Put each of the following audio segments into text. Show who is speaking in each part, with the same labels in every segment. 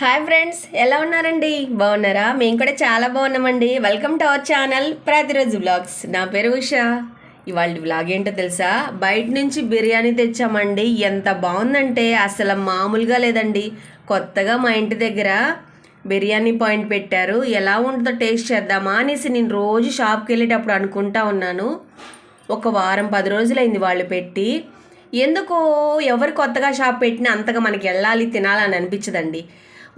Speaker 1: Hi friends ఎలా ఉన్నారండి? బాగున్నారా? మేము కూడా చాలా బాగున్నామండి. వెల్కమ్ టు అవర్ ఛానల్ ప్రతిరోజు బ్లాగ్స్ నా పేరు ఉషా. ఇవాళ బ్లాగ్ ఏంటో తెలుసా? బయట నుంచి బిర్యానీ తెచ్చామండి. ఎంత బాగుందంటే అసలు మామూలుగా లేదండి. కొత్తగా మా ఇంటి దగ్గర బిర్యానీ పాయింట్ పెట్టారు. ఎలా ఉంటుందో టేస్ట్ చేద్దామా అనేసి నేను రోజు షాప్కి వెళ్ళేటప్పుడు అనుకుంటా ఉన్నాను. ఒక వారం పది రోజులైంది వాళ్ళు పెట్టి. ఎందుకో ఎవరు కొత్తగా షాప్ పెట్టినా అంతగా మనకి వెళ్ళాలి తినాలని అనిపించదండి.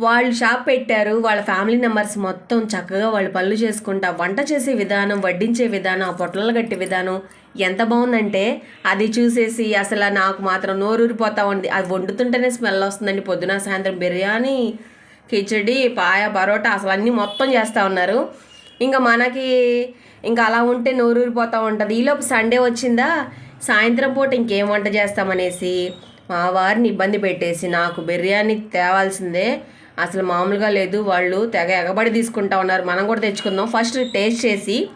Speaker 1: వాళ్ళు షాప్ పెట్టారు వాళ్ళ ఫ్యామిలీ మెంబర్స్ మొత్తం చక్కగా వాళ్ళు పనులు చేసుకుంటా వంట చేసే విధానం వడ్డించే విధానం ఆ పొట్లలు కట్టే విధానం ఎంత బాగుందంటే అది చూసేసి అసలు నాకు మాత్రం నోరూరిపోతా ఉంది. అది వండుతుంటేనే స్మెల్ వస్తుందండి. పొద్దున సాయంత్రం బిర్యానీ కిచడి పాయ పరోటా అసలు అన్నీ మొత్తం చేస్తూ ఉన్నారు. ఇంకా మనకి ఇంకా అలా ఉంటే నోరూరిపోతూ ఉంటుంది. ఈలోపు సండే వచ్చిందా? సాయంత్రం పూట ఇంకేం వంట చేస్తామనేసి మా వారిని ఇబ్బంది పెట్టేసి నాకు బిర్యానీ తేవాల్సిందే. అసలు మామూలుగా లేదు. వాళ్ళు తెగ ఎగబడి తీసుకుంటా ఉన్నారు. మనం కూడా తెచ్చుకుందాం. ఫస్ట్ టేస్ట్ చేసి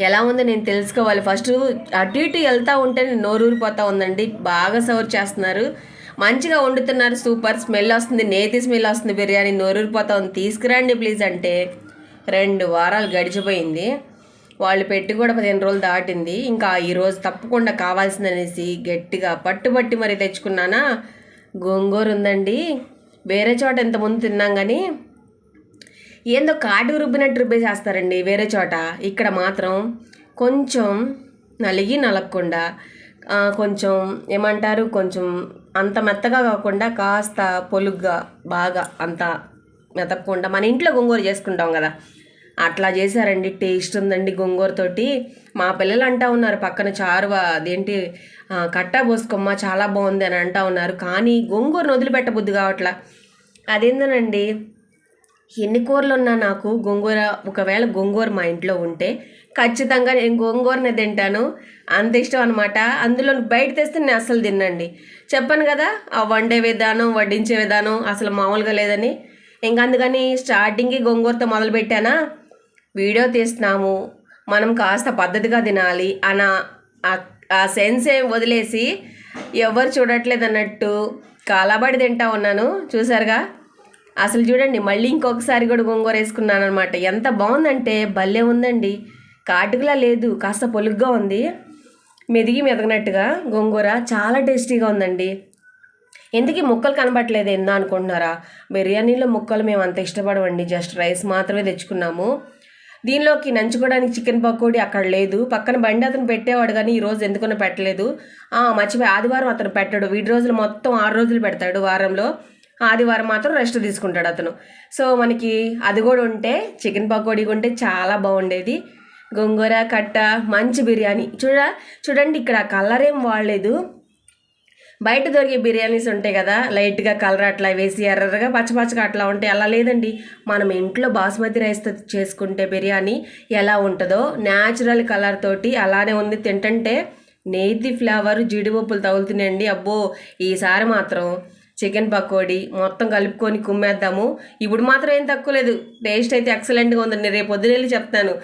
Speaker 1: ఎలా ఉందో నేను తెలుసుకోవాలి. ఫస్ట్ అటు ఇటు వెళ్తూ ఉంటే నేను నోరూరిపోతూ ఉందండి. బాగా సర్వ్ చేస్తున్నారు. మంచిగా వండుతున్నారు. సూపర్. స్మెల్ వస్తుంది. నేతి స్మెల్ వస్తుంది. బిర్యానీ నోరూరిపోతా ఉంది. తీసుకురండి ప్లీజ్ అంటే రెండు వారాలు గడిచిపోయింది. వాళ్ళు పెట్టి కూడా పదిహేను రోజులు దాటింది. ఇంకా ఈరోజు తప్పకుండా కావాల్సిందనేసి గట్టిగా పట్టుబట్టి మరి తెచ్చుకున్నానా? గోంగూర ఉందండి. వేరే చోట ఇంతకుముందు తిన్నాం కానీ ఏందో కాటి రుబ్బినట్టు రుబ్బేసేస్తారండి వేరే చోట. ఇక్కడ మాత్రం కొంచెం నలిగి నలగకుండా కొంచెం ఏమంటారు కొంచెం అంత మెత్తగా కాకుండా కాస్త పొలుగ్గా బాగా అంత మెతకకుండా మన ఇంట్లో గొంగూర చేసుకుంటాం కదా. అట్లా చేశారండి టేస్ట్ ఉందండి గొంగూరతోటి మా పిల్లలు అంటా ఉన్నారు పక్కన చారువ అదేంటి కట్టా పోసుకోమ్మా చాలా బాగుంది అని అంటా ఉన్నారు. కానీ గొంగూరను వదిలిపెట్టబుద్ది కావట్లా. అదేందనండి? ఎన్ని కూరలు ఉన్నా నాకు గోంగూర ఒకవేళ గోంగూర మా ఇంట్లో ఉంటే ఖచ్చితంగా నేను గోంగూరనే తింటాను. అంత ఇష్టం అనమాట అందులో బయట తెస్తే నేను అసలు తినండి చెప్పాను కదా ఆ వండే విధానం వడ్డించే విధానం అసలు మామూలుగా లేదని. ఇంకా అందుకని స్టార్టింగ్కి గోంగూరతో మొదలు పెట్టానా వీడియో తీస్తున్నాము. మనం కాస్త పద్ధతిగా తినాలి అన్న ఆ సెన్స్ ఏం వదిలేసి ఎవరు చూడట్లేదు అన్నట్టు కాలాబడి తింటా ఉన్నాను. చూసారుగా? అసలు చూడండి మళ్ళీ ఇంకొకసారి కూడా గోంగూర వేసుకున్నాను అనమాట ఎంత బాగుందంటే భలే ఉందండి. కాటుకులా లేదు కాస్త పొలుగ్గా ఉంది. మెదిగి మెదగనట్టుగా గోంగూర చాలా టేస్టీగా ఉందండి. ఎందుకు ముక్కలు కనబట్టలేదు ఎందా అనుకుంటున్నారా? బిర్యానీలో ముక్కలు మేము అంత ఇష్టపడమండి జస్ట్ రైస్ మాత్రమే తెచ్చుకున్నాము. దీనిలోకి నంచుకోవడానికి చికెన్ పకోడీ అక్కడ లేదు. పక్కన బండి అతను పెట్టేవాడు కానీ ఈ రోజు ఎందుకున్నా పెట్టలేదు. మర్చిపోయి ఆదివారం అతను పెట్టాడు. వీడి రోజులు మొత్తం ఆరు రోజులు పెడతాడు వారంలో. ఆదివారం మాత్రం రెస్ట్ తీసుకుంటాడు అతను. సో మనకి అది కూడా ఉంటే చికెన్ పకోడీ ఉంటే చాలా బాగుండేది. గోంగూర కట్ట మంచి బిర్యానీ. చూడ చూడండి ఇక్కడ కలర్ ఏం వాడలేదు. బయట దొరికే బిర్యానీస్ ఉంటాయి కదా లైట్గా కలర్ అట్లా వేసి ఎర్రగా పచ్చపచ్చగా అట్లా ఉంటాయి. అలా లేదండి. మనం ఇంట్లో బాస్మతి రైస్తో చేసుకుంటే బిర్యానీ ఎలా ఉంటుందో న్యాచురల్ కలర్ తోటి అలానే ఉంది. తింటంటే నేతి ఫ్లేవర్ జీడిపప్పులు తగులుతున్నాయండి. అబ్బో ఈసారి మాత్రం చికెన్ పకోడీ మొత్తం కలుపుకొని కుమ్మేద్దాము. ఇప్పుడు మాత్రం ఏం తక్కువ లేదు. టేస్ట్ అయితే ఎక్సలెంట్గా ఉందండి. రేపు పొద్దునెళ్ళి చెప్తాను.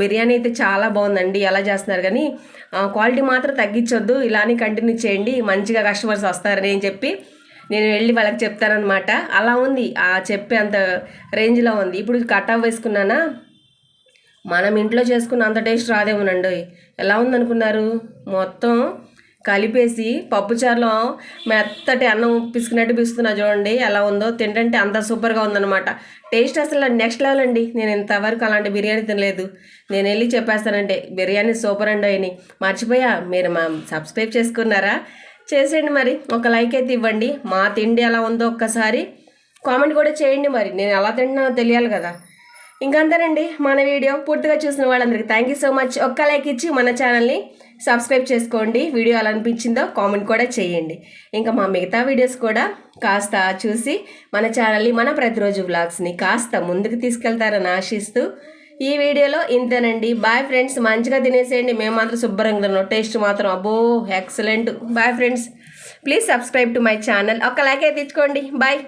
Speaker 1: బిర్యానీ అయితే చాలా బాగుందండి. ఎలా చేస్తున్నారు కానీ క్వాలిటీ మాత్రం తగ్గించొద్దు. ఇలానే కంటిన్యూ చేయండి. మంచిగా కస్టమర్స్ వస్తారని అని చెప్పి నేను వెళ్ళి వాళ్ళకి చెప్తానమాట అలా ఉంది. ఆ చెప్పే అంత రేంజ్లో ఉంది. ఇప్పుడు కట్ ఆఫ్ వేసుకున్నానా? మనం ఇంట్లో చేసుకున్న అంత టేస్ట్ రాదేమోనండి ఎలా ఉందనుకున్నారు? మొత్తం కలిపేసి పప్పుచారులో మెత్తటి అన్నం పిసుకునట్టు పిస్తున్నా చూడండి ఎలా ఉందో. తింటంటే అంత సూపర్గా ఉందన్నమాట. టేస్ట్ అసలు నెక్స్ట్ లెవెల్ అండి. నేను ఇంతవరకు అలాంటి బిర్యానీ తినలేదు. నేను వెళ్ళి చెప్పేస్తానంటే బిర్యానీ సూపర్ అండి అని. మర్చిపోయా. మీరు మా సబ్స్క్రైబ్ చేసుకున్నారా? చేసేయండి మరి. ఒక లైక్ అయితే ఇవ్వండి. మా తిండి ఎలా ఉందో ఒక్కసారి కామెంట్ కూడా చేయండి మరి. నేను ఎలా తింటున్నానో తెలియాలి కదా. ఇంకంతేనండి మన వీడియో పూర్తిగా చూసిన వాళ్ళందరికీ థ్యాంక్ యూ సో మచ్ ఒక్క లైక్ ఇచ్చి మన ఛానల్ని సబ్స్క్రైబ్ చేసుకోండి. వీడియో ఎలా అనిపించిందో కామెంట్ కూడా చేయండి. ఇంకా మా మిగతా వీడియోస్ కూడా కాస్త చూసి మన ఛానల్ని మన ప్రతిరోజు వ్లాగ్స్ని కాస్త ముందుకు తీసుకెళ్తారని ఆశిస్తూ ఈ వీడియోలో ఇంతేనండి. బాయ్ ఫ్రెండ్స్ మంచిగా తినేసేయండి. మేము మాత్రం శుభ్రంగా తిన్నాం టేస్ట్ మాత్రం అబ్బో excellent bye friends please subscribe to my channel ఒక లైక్ అయితే తెచ్చుకోండి. బాయ్